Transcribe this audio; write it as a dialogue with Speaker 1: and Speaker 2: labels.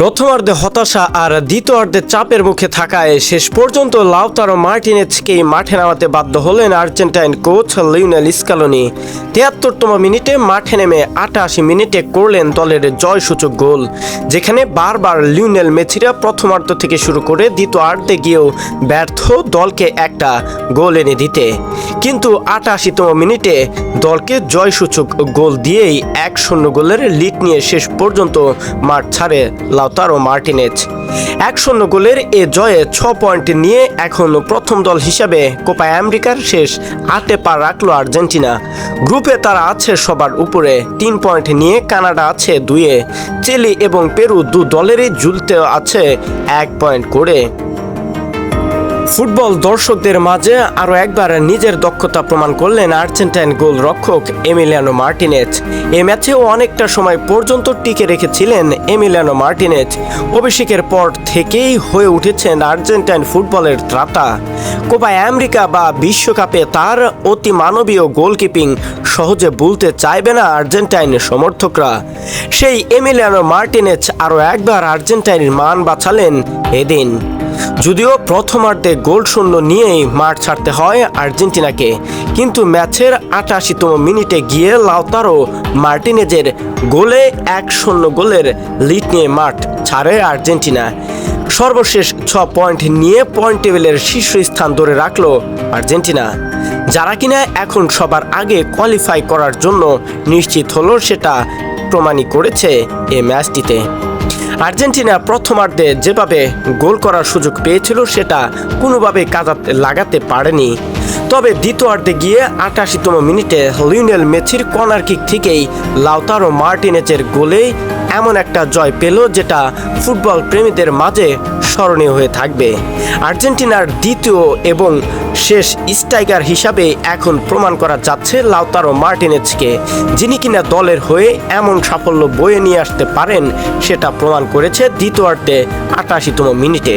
Speaker 1: প্রথমার্ধে হতাশা আর দ্বিতীয়ার্ধে চাপের মুখে থাকায় শেষ পর্যন্ত লাউতারো মার্টিনেজকেই মাঠে নামাতে বাধ্য হলেন আর্জেন্টাইন কোচ লিউনেল স্কালোনি। তিয়াত্তরতম মিনিটে মাঠে নেমে আটাশি মিনিটে করলেন দলের জয়সূচক গোল, যেখানে বারবার লিউনেল মেসিরা প্রথমার্ধ থেকে শুরু করে দ্বিতীয়ার্ধে গিয়েও ব্যর্থ দলকে একটা গোল এনে দিতে। কিন্তু আটাশিতম মিনিটে দলকে জয়সূচক গোল দিয়েই এক শূন্য গোলের লিড নিয়ে শেষ পর্যন্ত মাঠ ছাড়ে লাউতারো মার্টিনেজ। এক শূন্য গোলের এ জয়ে ছ পয়েন্ট নিয়ে এখন প্রথম দল হিসাবে কোপা আমেরিকার শেষ আটে পা রাখল আর্জেন্টিনা। গ্রুপে তারা আছে সবার উপরে। তিন পয়েন্ট নিয়ে কানাডা আছে দুয়ে। চিলি এবং পেরু দু দলেরই ঝুলতে আছে এক পয়েন্ট করে। ফুটবল দর্শকদের মাঝে আরও একবার নিজের দক্ষতা প্রমাণ করলেন আর্জেন্টাইন গোল রক্ষক এমিলিয়ানো মার্টিনেজ। এ ম্যাচেও অনেকটা সময় পর্যন্ত টিকে রেখেছিলেন এমিলিয়ানো মার্টিনেজ। অভিষেকের পর থেকেই হয়ে উঠেছেন আর্জেন্টাইন ফুটবলের ত্রাতা। কোপা আমেরিকা বা বিশ্বকাপে তার অতি মানবীয় গোলকিপিং সহজে ভুলতে চাইবে না আর্জেন্টাইন সমর্থকরা। সেই এমিলিয়ানো মার্টিনেজ আরও একবার আর্জেন্টাইনের মান বাঁচালেন এদিন। যদিও প্রথমার্ধে গোল শূন্য নিয়েই মাঠ ছাড়তে হয় আর্জেন্টিনাকে, কিন্তু ম্যাচের আটাশিতম মিনিটে গিয়ে লাউতারো মার্টিনেজের গোলে এক শূন্য গোলের লিড নিয়ে মাঠ ছাড়ে আর্জেন্টিনা। সর্বশেষ ছ পয়েন্ট নিয়ে পয়েন্ট টেবিলের শীর্ষস্থান ধরে রাখল আর্জেন্টিনা। যারা কিনা এখন সবার আগে কোয়ালিফাই করার জন্য নিশ্চিত হলো সেটা প্রমাণই করেছে এই ম্যাচটিতে। আর্জেন্টিনা প্রথমার্ধে যেভাবে গোল করার সুযোগ পেয়েছিল সেটা কোনোভাবে কাজাতে লাগাতে পারেনি। তবে দ্বিতীয়ার্ধে গিয়ে আটাশিতম মিনিটে লিওনেল মেসির কর্নার কিক থেকেই লাউতারো মার্টিনেজের গোলেই এমন একটা জয় পেল যেটা ফুটবল প্রেমীদের মাঝে স্মরণীয় হয়ে থাকবে। আর্জেন্টিনার দ্বিতীয় এবং শেষ স্ট্রাইকার হিসাবে এখন প্রমাণ করা যাচ্ছে লাউতারো মার্টিনেজকে, যিনি কিনা দলের হয়ে এমন সাফল্য বয়ে নিয়ে আসতে পারেন সেটা প্রমাণ করেছে দ্বিতীয়ার্ধে আটাশিতম মিনিটে।